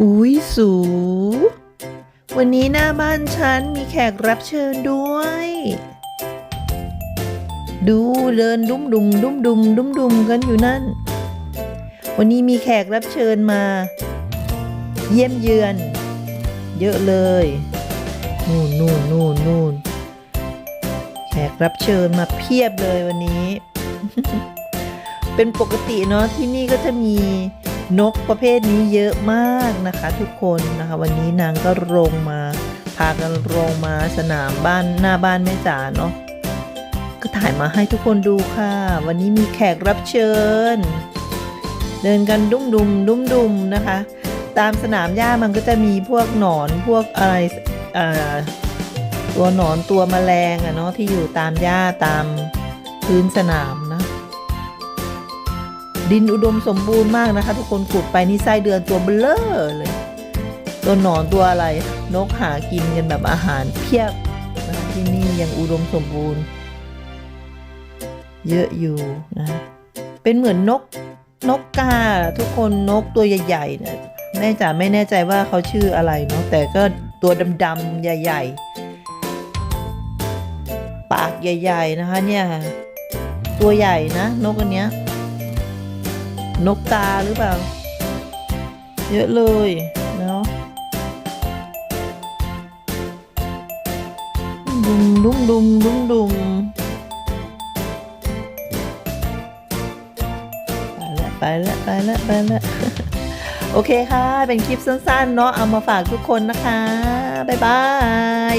อุ้ยสู วันนี้หน้าบ้านฉันมีแขกรับเชิญด้วย ดูเดินดุมดุมดุมดุมดุมดุมกันอยู่นั่น วันนี้มีแขกรับเชิญมา เยี่ยมเยือน เยอะเลย นู่นนู่นนู่นนู่นแขกรับเชิญมาเพียบเลยวันนี้ เป็นปกติเนาะที่นี่ก็จะมี นกประเภทนี้เยอะมากนะคะทุกคนนะคะ วันนี้นางก็ลงมา พากันลงมาสนามบ้านหน้าบ้านแม่จ๋าเนาะก็ถ่ายมาให้ทุกคนดูค่ะ วันนี้มีแขกรับเชิญ เดินกันดุ้มดุมดุ้มดุมนะคะ ตามสนามหญ้ามันก็จะมีพวกหนอนพวกอะไรตัวหนอนตัวแมลงอะเนาะที่อยู่ตามหญ้าตามพื้นสนามน ดินอุดมสมบูรณ์มากนะคะ ทุกคนขุดไปนี่ไส้เดือนตัวเบลอเลย ตัวหนอนตัวอะไร นกหากินกันแบบอาหารเพียบนะคะที่นี่ยังอุดมสมบูรณ์ เยอะอยู่นะเป็นเหมือนนกนกกาทุกคนนกตัวใหญ่ๆเนี่ยแม่จ๋าไม่แน่ใจว่าเขาชื่ออะไรเนาะแต่ก็ตัวดำๆใหญ่ ๆ ปากใหญ่ ๆ นะคะเนี่ยตัวใหญ่นะ นกอันเนี้ย นกกาหรือเปล่า เยอะเลยเนาะดุมดุมดุมดุมดุมไปล้วไปแล้วไปแล้วไปแล้ว โอเคค่ะ เป็นคลิปสั้นๆ เนาะเอามาฝากทุกคนนะคะ บ๊ายบาย